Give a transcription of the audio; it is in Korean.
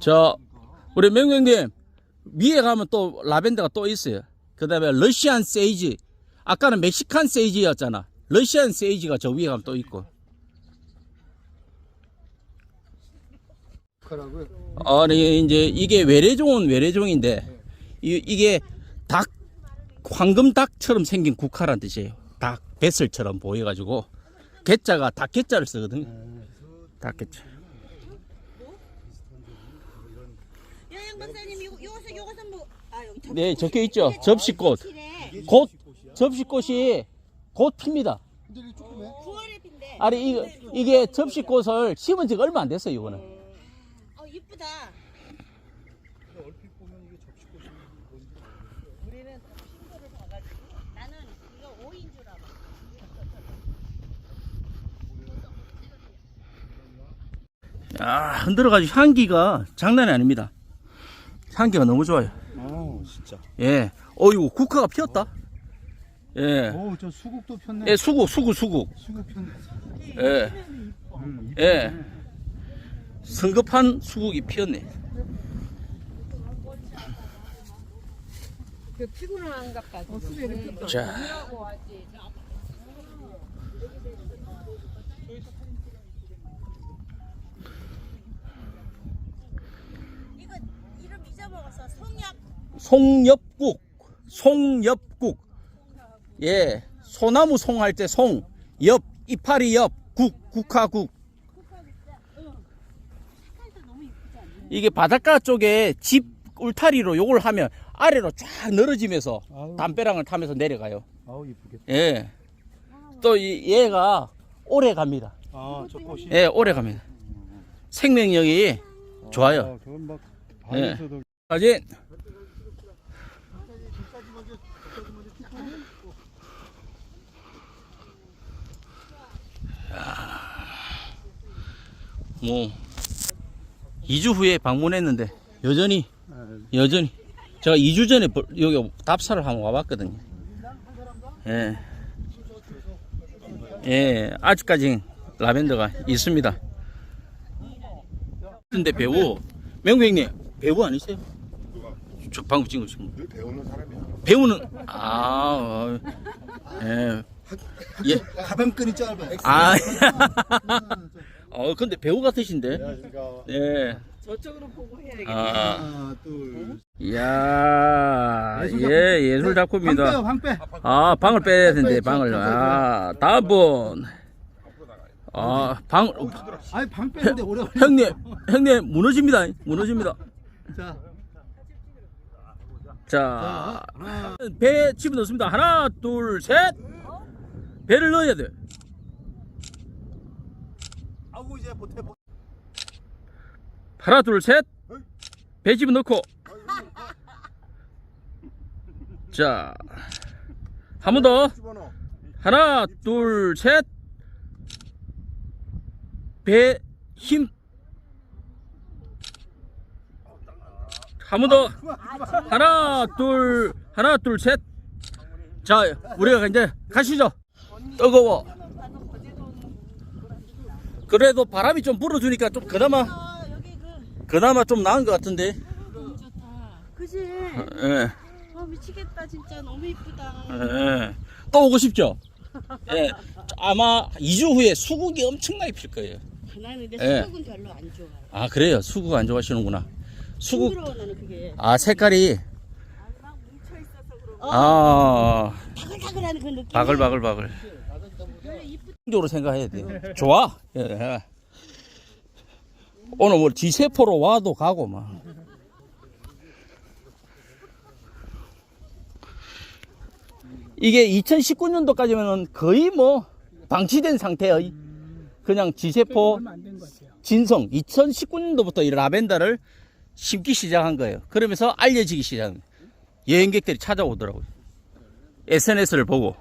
저 우리 명명님 위에 가면 또 라벤더가 또 있어요. 그 다음에 러시안 세이지. 아까는 멕시칸 세이지였잖아. 러시안 세이지가 저 위에 가면 또 있고. 아니 이제 이게 외래종은 외래종인데 이, 이게 닭 황금 닭처럼 생긴 국화란 뜻이에요. 닭 뱃슬처럼 보여가지고 개자가 닭 개자를 쓰거든요. 닭 개자. 여행 박사님 요 요것은 요것은 뭐 아, 여기 접시 네 적혀 있죠. 접시꽃. 피네. 곧 접시꽃이 곧 핍니다. 근데 이 조그매. 9월에 핀데. 아니 이게 이게 접시꽃을 심은 지가 얼마 안 됐어요. 이거는. 어 이쁘다. 우리는 핑거를 봐가지고 나는 이거 5인 줄 알아. 야 흔들어가지고 향기가 장난이 아닙니다. 향기가 너무 좋아요. 어, 진짜. 예. 어이구 국화가 피었다. 예. 오, 저 수국도 폈네. 예, 수국, 수국, 수국. 수국 폈네. 예, 음, 예. 성급한 수국이 피었네. 그 피곤한갑다. 어, 자, 이거 이름 잊어먹었어. 송약 송엽국, 송엽국. 예, 소나무 송할 때 송, 엽, 이파리 엽, 국, 국화국. 이게 바닷가 쪽에 집 울타리로 요걸 하면 아래로 쫙 늘어지면서 아우. 담벼락을 타면서 내려가요. 아우, 이쁘겠다. 예. 또 이 얘가 오래 갑니다. 아, 저 꽃이. 예, 오래 갑니다. 생명력이 좋아요. 아, 그건 막 예. 바위에서도 사진. 뭐 2주 후에 방문했는데 여전히 여전히 제가 2주 전에 벌- 여기 답사를 한번 와봤거든요. 예. 예, 아직까지 라벤더가 있습니다. 근데 배우 명백님 배우 아니세요? 저 방금 찍은 거늘 배우는 사람이야. 배우는 아 어, 예. 예. 가방끈이 짧아. 아. 어 근데 배우 같으신데. 그러니까 예. 저쪽으로 보고 해야겠다. 아. 하나, 둘. 이야. 예술 예, 예술 작품입니다. 방 빼. 아, 방을 빼야 된대. 방을. 아, 다음 분. 아, 방 아니, 방 빼는데 오래 걸려. 형님, 형님 무너집니다. 무너집니다. 자, 자, 배 집어넣습니다. 하나, 둘, 셋. 배를 넣어야 돼. 아우 이제 못해. 못- 하나, 둘, 셋. 배 집어넣고. 자, 한 번 더. 하나, 둘, 셋. 배 힘. 한 번 더. 하나, 둘, 하나, 둘, 셋. 자, 우리가 이제 가시죠. 뜨거워. 그래도 바람이 좀 불어주니까 좀 그나마, 그 그나마 좀 나은 것 같은데. 그지? 예, 아 미치겠다 진짜 너무 이쁘다. 예. 또 오고 싶죠? 예. 아마 2주 후에 수국이 엄청나게 필 거예요. 나는 근데 예. 수국은 별로 안 좋아해. 아 그래요 수국 안 좋아하시는구나 수국. 징그러워 나는 그게. 아 색깔이. 아. 바글바글하는 그 느낌. 바글바글 바글. 적으로 생각해야 돼 좋아? 예. 오늘 뭐 지세포로 와도 가고 막 이게 2019년도까지면 거의 뭐 방치된 상태의 그냥 지세포 진성. 2019년도부터 이 라벤더를 심기 시작한 거예요. 그러면서 알려지기 거예요. 여행객들이 찾아오더라고요. SNS를 보고.